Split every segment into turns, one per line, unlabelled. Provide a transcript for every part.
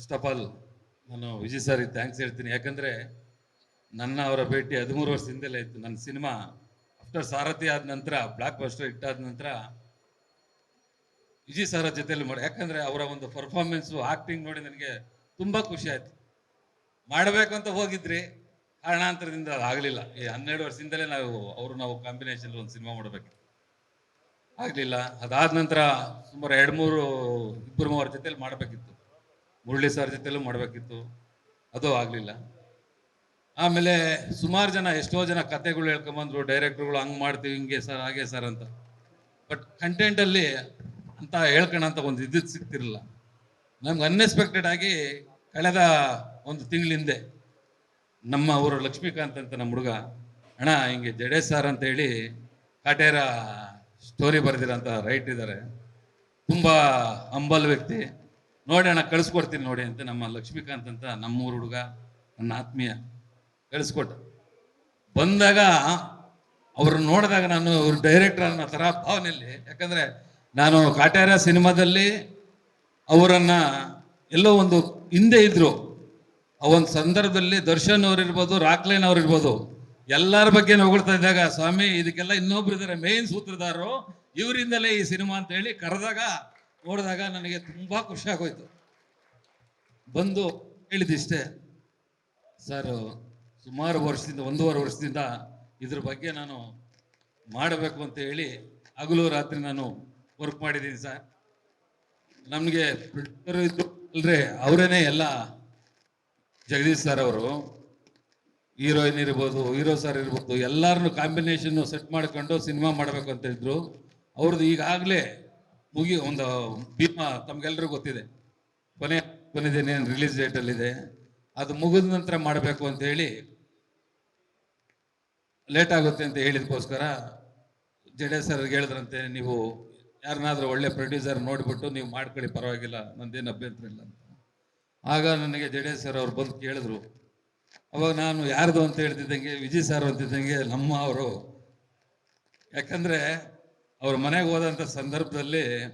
First of all ನಾನು Vijay sir thanks ಹೇಳ್ತೀನಿ. ಯಾಕಂದರೆ ನನ್ನ ಅವರ ಭೇಟಿ ಹದಿಮೂರು ವರ್ಷದಿಂದಲೇ ಇತ್ತು ನನ್ನ ಸಿನಿಮಾ ಆಫ್ಟರ್ ಸಾರಥಿ ಆದ ನಂತರ ಬ್ಲಾಕ್ ಬಸ್ಟರ್ ಇಟ್ಟಾದ ನಂತರ ವಿಜಯ್ ಸರ್ ಜೊತೆಯಲ್ಲಿ ಮಾಡಿ ಯಾಕಂದರೆ ಅವರ ಒಂದು ಪರ್ಫಾರ್ಮೆನ್ಸು ಆಕ್ಟಿಂಗ್ ನೋಡಿ ನನಗೆ ತುಂಬ ಖುಷಿ ಆಯ್ತು. ಮಾಡಬೇಕು ಅಂತ ಹೋಗಿದ್ರಿ. ಕಾರಣಾಂತರದಿಂದ ಆಗಲಿಲ್ಲ. ಈ ಹನ್ನೆರಡು ವರ್ಷದಿಂದಲೇ ನಾವು ಅವರು ನಾವು ಕಾಂಬಿನೇಷನ್ ಒಂದು ಸಿನಿಮಾ ಮಾಡಬೇಕು. ಆಗಲಿಲ್ಲ. ಅದಾದ ನಂತರ ಸುಮಾರು ಎರಡು ಮೂರು ಇಬ್ಬರು ಮೂವರ ಜೊತೆಯಲ್ಲಿ ಮಾಡಬೇಕಿತ್ತು. ಮುರಳಿ ಸರ್ ಜೊತೆಲೂ ಮಾಡಬೇಕಿತ್ತು. ಅದು ಆಗಲಿಲ್ಲ. ಆಮೇಲೆ ಸುಮಾರು ಜನ, ಎಷ್ಟೋ ಜನ ಕತೆಗಳು ಹೇಳ್ಕೊಂಬಂದ್ರು, ಡೈರೆಕ್ಟ್ರುಗಳು ಹಂಗೆ ಮಾಡ್ತೀವಿ, ಹಿಂಗೆ ಸರ್, ಹಾಗೆ ಸರ್ ಅಂತ. ಬಟ್ ಕಂಟೆಂಟಲ್ಲಿ ಅಂತ ಹೇಳ್ಕೊಳಂತ ಒಂದು ಇದು ಸಿಗ್ತಿರಲಿಲ್ಲ. ನಮ್ಗೆ ಅನ್ಎಕ್ಸ್ಪೆಕ್ಟೆಡ್ ಆಗಿ ಕಳೆದ ಒಂದು ತಿಂಗಳ ಹಿಂದೆ ನಮ್ಮ ಊರು ಲಕ್ಷ್ಮೀಕಾಂತ್ ಅಂತ ನಮ್ಮ ಹುಡುಗ, ಅಣ್ಣ, ಹಿಂಗೆ ಜಡೆ ಸರ್ ಅಂತ ಹೇಳಿ ಕಾಟೇರ ಸ್ಟೋರಿ ಬರೆದಿರೋಂಥ ರೈಟ್ ಇದ್ದಾರೆ ತುಂಬ ಅಂಬಲ್ ವ್ಯಕ್ತಿ. ನೋಡಿ ಅಣ್ಣ, ಕಳಿಸ್ಕೊಡ್ತೀನಿ ನೋಡಿ ಅಂತ ನಮ್ಮ ಲಕ್ಷ್ಮೀಕಾಂತ್ ಅಂತ ನಮ್ಮೂರು ಹುಡುಗ, ನನ್ನ ಆತ್ಮೀಯ ಕಳಿಸ್ಕೊಟ್ಟ. ಬಂದಾಗ ಅವ್ರನ್ನ ನೋಡಿದಾಗ ನಾನು ಅವ್ರ ಡೈರೆಕ್ಟರ್ ಅನ್ನೋ ಥರ ಭಾವನೆಯಲ್ಲಿ, ಯಾಕಂದ್ರೆ ನಾನು ಕಾಟೇರ ಸಿನಿಮಾದಲ್ಲಿ ಅವರನ್ನು ಎಲ್ಲೋ ಒಂದು ಹಿಂದೆ ಇದ್ದರು ಆ ಒಂದು ಸಂದರ್ಭದಲ್ಲಿ ದರ್ಶನ್ ಅವ್ರು ಇರ್ಬೋದು, ರಾಕ್ಲೈನ್ ಅವ್ರು ಇರ್ಬೋದು, ಎಲ್ಲರ ಬಗ್ಗೆ ಹೊಗಳ್ತಾ ಇದ್ದಾಗ, ಸ್ವಾಮಿ, ಇದಕ್ಕೆಲ್ಲ ಇನ್ನೊಬ್ರು ಇದ್ದಾರೆ ಮೇನ್ ಸೂತ್ರಧಾರರು, ಇವರಿಂದಲೇ ಈ ಸಿನಿಮಾ ಅಂತ ಹೇಳಿ ಕರೆದಾಗ ನೋಡಿದಾಗ ನನಗೆ ತುಂಬಾ ಖುಷಿ ಆಗೋಯ್ತು. ಬಂದು ಹೇಳಿದಿಷ್ಟೇ ಸರ್, ಸುಮಾರು ವರ್ಷದಿಂದ, ಒಂದೂವರೆ ವರ್ಷದಿಂದ ಇದ್ರ ಬಗ್ಗೆ ನಾನು ಮಾಡಬೇಕು ಅಂತ ಹೇಳಿ ಹಗಲು ರಾತ್ರಿ ನಾನು ವರ್ಕ್ ಮಾಡಿದ್ದೀನಿ ಸರ್. ನಮಗೆ ಇದ್ರು ಅಲ್ರಿ, ಅವರೇನೆ ಎಲ್ಲ ಜಗದೀಶ್ ಸರ್ ಅವರು, ಹೀರೋಯಿನ್ ಇರ್ಬೋದು, ಹೀರೋ ಸರ್ ಇರ್ಬೋದು ಎಲ್ಲರನ್ನು ಕಾಂಬಿನೇಷನ್ನು ಸೆಟ್ ಮಾಡ್ಕೊಂಡು ಸಿನಿಮಾ ಮಾಡಬೇಕು ಅಂತ ಇದ್ರು. ಅವ್ರದ್ದು ಈಗಾಗಲೇ ಮುಗಿ ಒಂದು ಭೀಮಾ ತಮ್ಗೆಲ್ರಿಗೂ ಗೊತ್ತಿದೆ. ಕೊನೆ ಕೊನೆದೇನೆ ರಿಲೀಸ್ ಡೇಟಲ್ಲಿದೆ ಅದು ಮುಗಿದ ನಂತರ ಮಾಡಬೇಕು ಅಂತ ಹೇಳಿ ಲೇಟ್ ಆಗುತ್ತೆ ಅಂತ ಹೇಳಿದಕ್ಕೋಸ್ಕರ ಜಡೆ ಸರ್ ಹೇಳಿದ್ರಂತೆ, ನೀವು ಯಾರನ್ನಾದ್ರೂ ಒಳ್ಳೆ ಪ್ರೊಡ್ಯೂಸರ್ ನೋಡಿಬಿಟ್ಟು ನೀವು ಮಾಡ್ಕೊಳ್ಳಿ, ಪರವಾಗಿಲ್ಲ, ನಂದೇನು ಅಭ್ಯಂತರ ಇಲ್ಲ ಅಂತ. ಆಗ ನನಗೆ ಜಡೆ ಸರ್ ಅವ್ರು ಬಂದು ಕೇಳಿದ್ರು. ಅವಾಗ ನಾನು ಯಾರ್ದು ಅಂತ ಹೇಳ್ತಿದ್ದಂಗೆ ವಿಜಯ್ ಸರ್ ಅಂತಿದ್ದಂಗೆ ನಮ್ಮ ಅವರು. ಯಾಕಂದ್ರೆ ಅವ್ರ ಮನೆಗೆ ಹೋದಂಥ ಸಂದರ್ಭದಲ್ಲಿ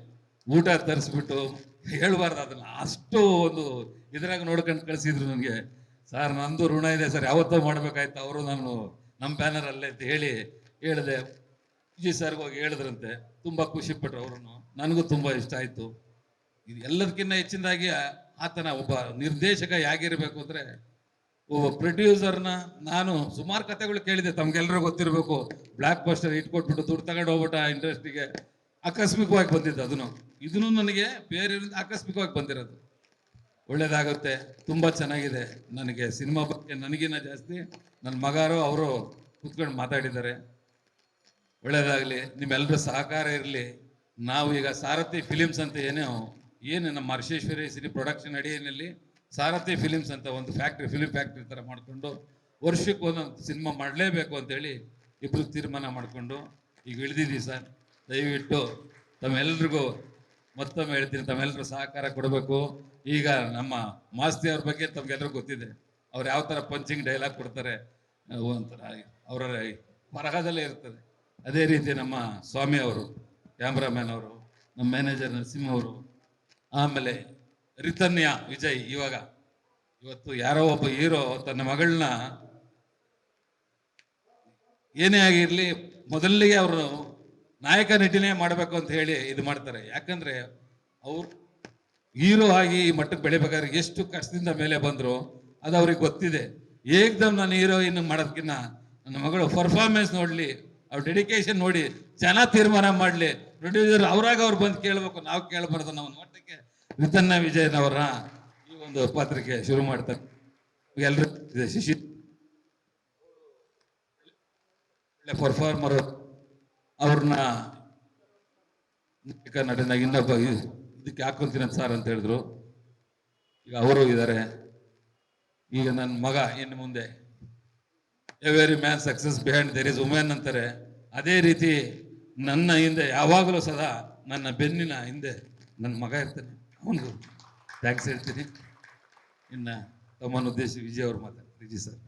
ಊಟ ತರಿಸ್ಬಿಟ್ಟು ಹೇಳಬಾರ್ದು ಅದನ್ನ. ಅಷ್ಟು ಒಂದು ಇದ್ರಾಗ ನೋಡ್ಕೊಂಡು ಕಳಿಸಿದ್ರು ನನಗೆ. ಸರ್, ನಂದು ಋಣ ಇದೆ ಸರ್. ಯಾವತ್ತೋ ಮಾಡ್ಬೇಕಾಯ್ತು. ಅವರು ನಾನು ನಮ್ಮ ಬ್ಯಾನರ್ ಅಲ್ಲೇ ಅಂತ ಹೇಳಿ ಹೇಳಿದೆ. ಜಿ. ಸರ್ಗೆ ಹೋಗಿ ಹೇಳಿದ್ರಂತೆ. ತುಂಬ ಖುಷಿ ಅವ್ರನ್ನು. ನನಗೂ ತುಂಬ ಇಷ್ಟ ಆಯಿತು. ಇದು ಎಲ್ಲದಕ್ಕಿಂತ ಹೆಚ್ಚಿನದಾಗಿ ಆತನ ಒಬ್ಬ ನಿರ್ದೇಶಕ ಹೇಗಿರಬೇಕು ಅಂದರೆ ಪ್ರೊಡ್ಯೂಸರ್ನ ನಾನು ಸುಮಾರು ಕಥೆಗಳು ಕೇಳಿದೆ ತಮ್ಗೆಲ್ಲರೂ ಗೊತ್ತಿರಬೇಕು. ಬ್ಲಾಕ್ ಬಸ್ಟರ್ ಇಟ್ಕೊಟ್ಬಿಟ್ಟು ದುಡ್ಡು ತಗೊಂಡು ಹೋಗ್ಬಿಟ್ಟ ಇಂಡಸ್ಟ್ರಿಗೆ. ಆಕಸ್ಮಿಕವಾಗಿ ಬಂದಿದ್ದು ಅದನ್ನು ಇದನ್ನು ನನಗೆ ಬೇರೆ ಆಕಸ್ಮಿಕವಾಗಿ ಬಂದಿರೋದು. ಒಳ್ಳೇದಾಗುತ್ತೆ, ತುಂಬ ಚೆನ್ನಾಗಿದೆ. ನನಗೆ ಸಿನಿಮಾ ಬಗ್ಗೆ ನನಗಿನ್ನ ಜಾಸ್ತಿ ನನ್ನ ಮಗಾರು, ಅವರು ಕೂತ್ಕೊಂಡು ಮಾತಾಡಿದ್ದಾರೆ. ಒಳ್ಳೇದಾಗಲಿ ನಿಮ್ಮೆಲ್ಲರ ಸಹಕಾರ ಇರಲಿ. ನಾವು ಈಗ ಸಾರಥಿ ಫಿಲಿಮ್ಸ್ ಅಂತ ಏನೋ ಏನು ನಮ್ಮ ಹರ್ಷೇಶ್ವರಿ ಸಿರಿ ಪ್ರೊಡಕ್ಷನ್ ಅಡಿಯಲ್ಲಿ ಸಾರಥಿ ಫಿಲಿಮ್ಸ್ ಅಂತ ಒಂದು ಫ್ಯಾಕ್ಟ್ರಿ ಫಿಲಿಮ್ ಫ್ಯಾಕ್ಟ್ರಿ ಥರ ಮಾಡಿಕೊಂಡು ವರ್ಷಕ್ಕೆ ಒಂದೊಂದು ಸಿನಿಮಾ ಮಾಡಲೇಬೇಕು ಅಂತೇಳಿ ಇಬ್ಬರು ತೀರ್ಮಾನ ಮಾಡಿಕೊಂಡು, ಈಗ ಇಳಿದಿದ್ದೀವಿ ಸರ್, ದಯವಿಟ್ಟು ತಮ್ಮೆಲ್ರಿಗೂ ಮತ್ತೊಮ್ಮೆ ಹೇಳ್ತೀನಿ ತಮ್ಮೆಲ್ಲರೂ ಸಹಕಾರ ಕೊಡಬೇಕು. ಈಗ ನಮ್ಮ ಮಾಸ್ತಿ ಅವ್ರ ಬಗ್ಗೆ ತಮಗೆಲ್ಲರೂ ಗೊತ್ತಿದೆ. ಅವ್ರು ಯಾವ ಥರ ಪಂಚಿಂಗ್ ಡೈಲಾಗ್ ಕೊಡ್ತಾರೆ ಒಂಥರ ಅವರ ಬರಹದಲ್ಲೇ ಇರ್ತದೆ. ಅದೇ ರೀತಿ ನಮ್ಮ ಸ್ವಾಮಿ ಅವರು ಕ್ಯಾಮ್ರಾಮ್ಯಾನ್ ಅವರು, ನಮ್ಮ ಮ್ಯಾನೇಜರ್ ನರಸಿಂಹ ಅವರು, ಆಮೇಲೆ ರಿತನ್ಯ, ವಿಜಯ್, ಇವಾಗ. ಇವತ್ತು ಯಾರೋ ಒಬ್ಬ ಹೀರೋ ತನ್ನ ಮಗಳನ್ನ ಏನೇ ಆಗಿರಲಿ ಮೊದಲಿಗೆ ಅವರು ನಾಯಕ ನಟಿನೇ ಮಾಡಬೇಕು ಅಂತ ಹೇಳಿ ಇದು ಮಾಡ್ತಾರೆ. ಯಾಕಂದ್ರೆ ಅವ್ರು ಹೀರೋ ಆಗಿ ಈ ಮಟ್ಟಕ್ಕೆ ಬೆಳಿಬೇಕಾದ್ರೆ ಎಷ್ಟು ಕಷ್ಟದಿಂದ ಮೇಲೆ ಬಂದರು ಅದು ಅವ್ರಿಗೆ ಗೊತ್ತಿದೆ. ಏಕ್ದಮ್ ನಾನು ಹೀರೋಯಿನ್ ಮಾಡೋದಕ್ಕಿಂತ ನನ್ನ ಮಗಳು ಪರ್ಫಾರ್ಮೆನ್ಸ್ ನೋಡಲಿ, ಅವ್ರ ಡೆಡಿಕೇಶನ್ ನೋಡಿ ಚೆನ್ನಾಗಿ ತೀರ್ಮಾನ ಮಾಡಲಿ. ಪ್ರೊಡ್ಯೂಸರ್ ಅವ್ರಾಗ ಅವ್ರು ಬಂದು ಕೇಳಬೇಕು, ನಾವು ಕೇಳಬಾರ್ದು ನಾವು ಮಟ್ಟಕ್ಕೆ ರಿತನ್ನ ವಿಜಯನವರ ಈ ಒಂದು ಪತ್ರಿಕೆ ಶುರು ಮಾಡ್ತಾರೆ ಎಲ್ಲರೂ ಶಿಶಿ. ಪರ್ಫಾರ್ಮರ್ ಅವ್ರನ್ನ ನಟನಾಗಿ ಇನ್ನೊಬ್ಬ ಇದಕ್ಕೆ ಹಾಕೊಂತೀನಿ ಸರ್ ಅಂತ ಹೇಳಿದ್ರು. ಈಗ ಅವರು ಇದ್ದಾರೆ. ಈಗ ನನ್ನ ಮಗ ಇನ್ನು ಮುಂದೆ every man success behind there is women ಅಂತಾರೆ. ಅದೇ ರೀತಿ ನನ್ನ ಹಿಂದೆ ಯಾವಾಗಲೂ ಸದಾ ನನ್ನ ಬೆನ್ನಿನ ಹಿಂದೆ ನನ್ನ ಮಗ ಇರ್ತಾನೆ. ಅವನಿಗೂ ಥ್ಯಾಂಕ್ಸ್ ಹೇಳ್ತೀನಿ. ಇನ್ನು ತಮ್ಮನ್ನು ಉದ್ದೇಶ ವಿಜಯ್ ಅವರು ಮಾತಾಡ್ತಾರೆ ವಿಜಯ್ ಸರ್.